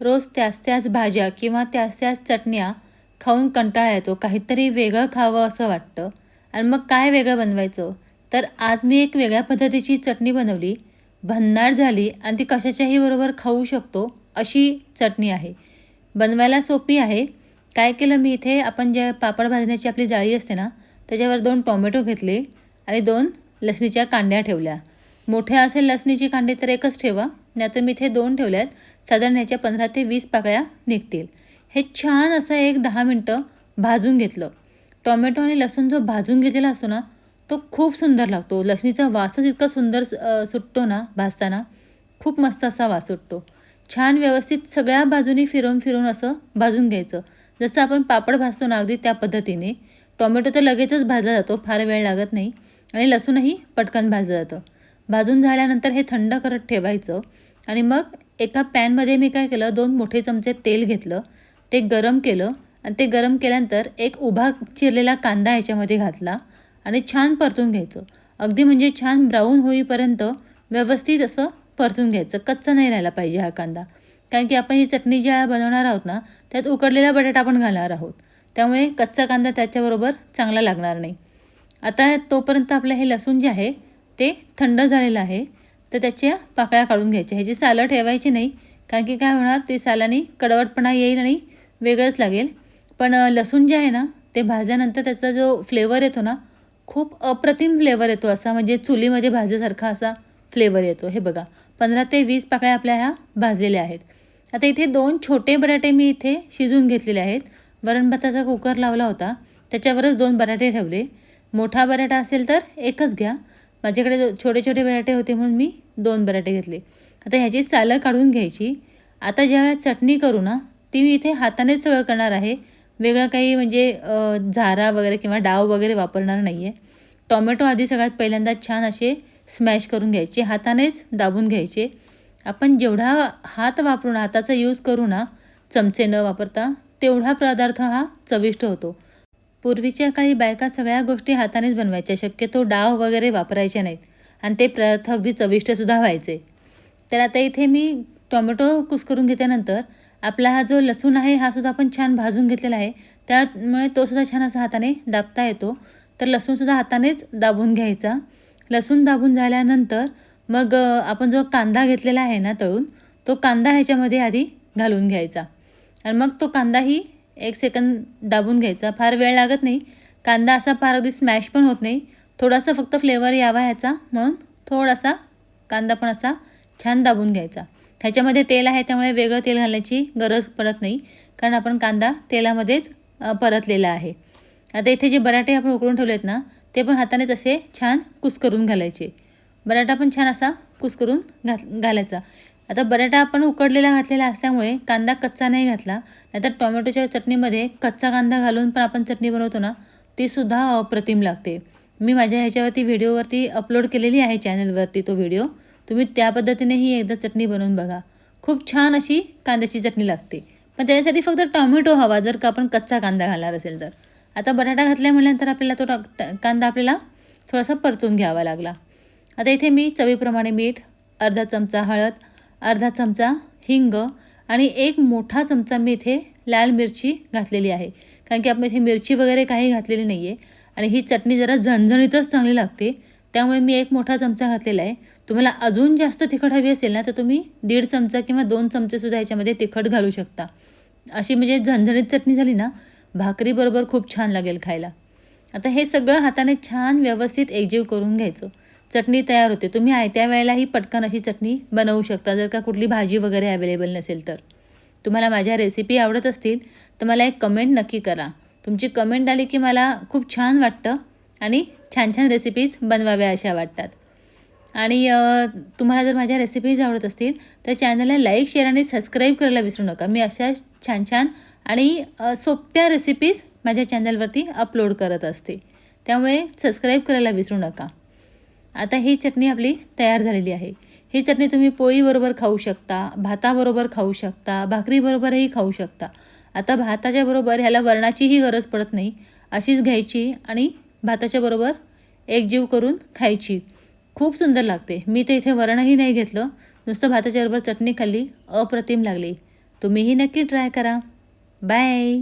रोज त्याच त्याच भाज्या किंवा त्याच त्याच चटण्या खाऊन कंटाळा येतो. काहीतरी वेगळं खावं असं वाटतं. आणि मग काय वेगळं बनवायचं? तर आज मी एक वेगळ्या पद्धतीची चटणी बनवली. भन्नाट झाली आणि ती कशाच्याही बरोबर खाऊ शकतो अशी चटणी आहे. बनवायला सोपी आहे. काय केलं मी इथे? आपण जे पापड भाजण्याची आपली जाळी असते ना त्याच्यावर दोन टोमॅटो घेतले आणि दोन लसणीच्या कांड्या ठेवल्या. मोठ्या असेल लसणीची कांडी तर एकच ठेवा. नाहीतर मी इथे दोन ठेवल्यात. आहेत साधारण ह्याच्या पंधरा ते वीस पाकळ्या निघतील. हे छान असं एक दहा मिनटं भाजून घेतलं. टोमॅटो आणि लसूण जो भाजून घेतलेला असतो ना तो खूप सुंदर लागतो. लसणीचा वासच इतका सुंदर सुटतो ना भाजताना. खूप मस्त असा वास सुटतो. छान व्यवस्थित सगळ्या बाजूनी फिरवून फिरवून असं भाजून घ्यायचं. जसं आपण पापड भाजतो ना अगदी त्या पद्धतीने. टोमॅटो तर लगेचच भाजला जातो फार वेळ लागत नाही. आणि लसूणही पटकन भाजलं जातं. भाजून झाल्यानंतर हे थंड करत ठेवायचं. आणि मग एका पॅनमध्ये मी काय केलं दोन मोठे चमचे तेल घेतलं ते गरम केलं आणि ते गरम केल्यानंतर एक उभा चिरलेला कांदा ह्याच्यामध्ये घातला आणि छान परतून घ्यायचं. अगदी म्हणजे छान ब्राऊन होईपर्यंत व्यवस्थित असं परतून घ्यायचं. कच्चा नाही राहायला पाहिजे हा कांदा. कारण की आपण ही चटणी ज्या बनवणार आहोत ना त्यात उकडलेला बटाटा आपण घालणार आहोत. त्यामुळे कच्चा कांदा त्याच्याबरोबर चांगला लागणार नाही. आता तोपर्यंत आपलं हे लसूण जे आहे ते थंड झालेलं आहे तर त्याच्या पाकळ्या काढून घ्यायच्या. ह्याची सालं ठेवायची नाही कारण की काय होणार ते सालाने कडवटपणा येईल आणि वेगळंच लागेल. पण लसूण जे आहे ना ते भाजल्यानंतर त्याचा जो फ्लेवर येतो ना खूप अप्रतिम फ्लेवर येतो. असा म्हणजे चुलीमध्ये भाजल्यासारखा असा फ्लेवर येतो. हे बघा पंधरा ते वीस पाकळ्या आपल्या ह्या भाजलेल्या आहेत. आता इथे दोन छोटे बटाटे मी इथे शिजून घेतलेले आहेत. वरण भाताचा कुकर लावला होता त्याच्यावरच दोन बटाटे ठेवले. मोठा बटाटा असेल तर एकच घ्या. माझ्याकडे छोटे छोटे बटाटे होते म्हणून मी दोन बटाटे घेतले. आता ह्याची सालं काढून घ्यायची. आता ज्यावेळेला चटणी करू ना ती मी इथे हातानेच सगळं करणार आहे. वेगळं काही म्हणजे झारा वगैरे किंवा डाव वगैरे वापरणार नाही आहे टॉमॅटो आधी सगळ्यात पहिल्यांदा छान असे स्मॅश करून घ्यायचे. हातानेच दाबून घ्यायचे. आपण जेवढा हात वापरून हाताचा यूज करू ना चमचे न वापरता तेवढा पदार्थ हा चविष्ट होतो. पूर्वीच्या काळी बायका सगळ्या गोष्टी हातानेच बनवायच्या. शक्यतो डाव वगैरे वापरायचे नाहीत. आणि ते पदार्थ अगदी चविष्टसुद्धा व्हायचे. तर आता इथे मी टोमॅटो कुस्करून घेतल्यानंतर आपला हा जो लसूण आहे हा सुद्धा आपण छान भाजून घेतलेला आहे. त्यामुळे तो सुद्धा छान असा हाताने दाबता येतो. तर लसूणसुद्धा हातानेच दाबून घ्यायचा. लसूण दाबून झाल्यानंतर मग आपण जो कांदा घेतलेला आहे ना तळून तो कांदा ह्याच्यामध्ये आधी घालून घ्यायचा. आणि मग तो कांदाही एक सेकंद दाबून घ्यायचा. फार वेळ लागत नाही. कांदा असा फार अगदी स्मॅश पण होत नाही. थोडासा फक्त फ्लेवर यावा ह्याचा. म्हणून थोडासा कांदा पण असा छान दाबून घ्यायचा. ह्याच्यामध्ये तेल आहे त्यामुळे वेगळं तेल घालण्याची गरज पडत नाही. कारण आपण कांदा तेलामध्येच परतलेला आहे. आता इथे जे बराटे आपण उकळून ठेवले आहेत ना ते पण हातानेच असे छान कुस्करून घालायचे. बराटा पण छान असा कुस्करून घात घालायचा. आता बटाटा आपण उकडलेला घातलेला असल्यामुळे कांदा कच्चा नाही घातला. नाहीतर टोमॅटोच्या चटणीमध्ये कच्चा कांदा घालून पण आपण चटणी बनवतो ना तीसुद्धा अप्रतिम लागते. मी माझ्या ह्याच्यावरती व्हिडिओवरती अपलोड केलेली आहे चॅनलवरती तो व्हिडिओ. तुम्ही त्या पद्धतीनेही एकदा चटणी बनवून बघा. खूप छान अशी कांद्याची चटणी लागते. पण त्याच्यासाठी फक्त टॉमॅटो हवा जर का आपण कच्चा कांदा घालणार असेल तर. आता बटाटा घातल्या म्हटल्यानंतर आपल्याला तो कांदा आपल्याला थोडासा परतून घ्यावा लागला. आता इथे मी चवीप्रमाणे मीठ अर्धा चमचा हळद अर्धा चमचा हिंग आणि एक मोठा चमचा मी इथे लाल मिरची घातलेली आहे. कारण की आपण इथे मिरची वगैरे काही घातलेली नाही आहे आणि ही चटणी जरा झणझणीतच चांगली लागते. त्यामुळे मी एक मोठा चमचा घातलेला आहे. तुम्हाला अजून जास्त तिखट हवी असेल ना तर तुम्ही दीड चमचा किंवा दोन चमचेसुद्धा ह्याच्यामध्ये तिखट घालू शकता. अशी म्हणजे झणझणीत चटणी झाली ना भाकरीबरोबर खूप छान लागेल खायला. आता हे सगळं हाताने छान व्यवस्थित एकजीव करून घ्यायचं. चटणी तयार होते. तुम्ही आयत्या वेळेलाही पटकन अशी चटणी बनवू शकता. जर का कुठली भाजी वगैरे अवेलेबल नसेल तर. तुम्हाला माझ्या रेसिपी आवडत असतील तर मला एक कमेंट नक्की करा. तुमची कमेंट आली की मला खूप छान वाटतं आणि छान छान रेसिपीज बनवाव्या अशा वाटतात. आणि तुम्हाला जर माझ्या रेसिपीज आवडत असतील तर चॅनलला लाईक शेअर आणि सबस्क्राईब करायला विसरू नका. मी अशा छान छान आणि सोप्या रेसिपीज माझ्या चॅनलवरती अपलोड करत असते. त्यामुळे सबस्क्राईब करायला विसरू नका. आता ही चटणी आपली तयार झालेली आहे. ही चटणी तुम्ही पोळीबरोबर खाऊ शकता भाताबरोबर खाऊ शकता भाकरीबरोबरही खाऊ शकता. आता भाताच्या बरोबर ह्याला वरणाचीही गरज पडत नाही. अशीच घ्यायची आणि भाताच्या बरोबर एकजीव करून खायची. खूप सुंदर लागते. मी तर इथे वरणही नाही घेतलं. नुसतं भाताच्या बरोबर चटणी खाल्ली अप्रतिम लागली. तुम्हीही नक्की ट्राय करा. बाय!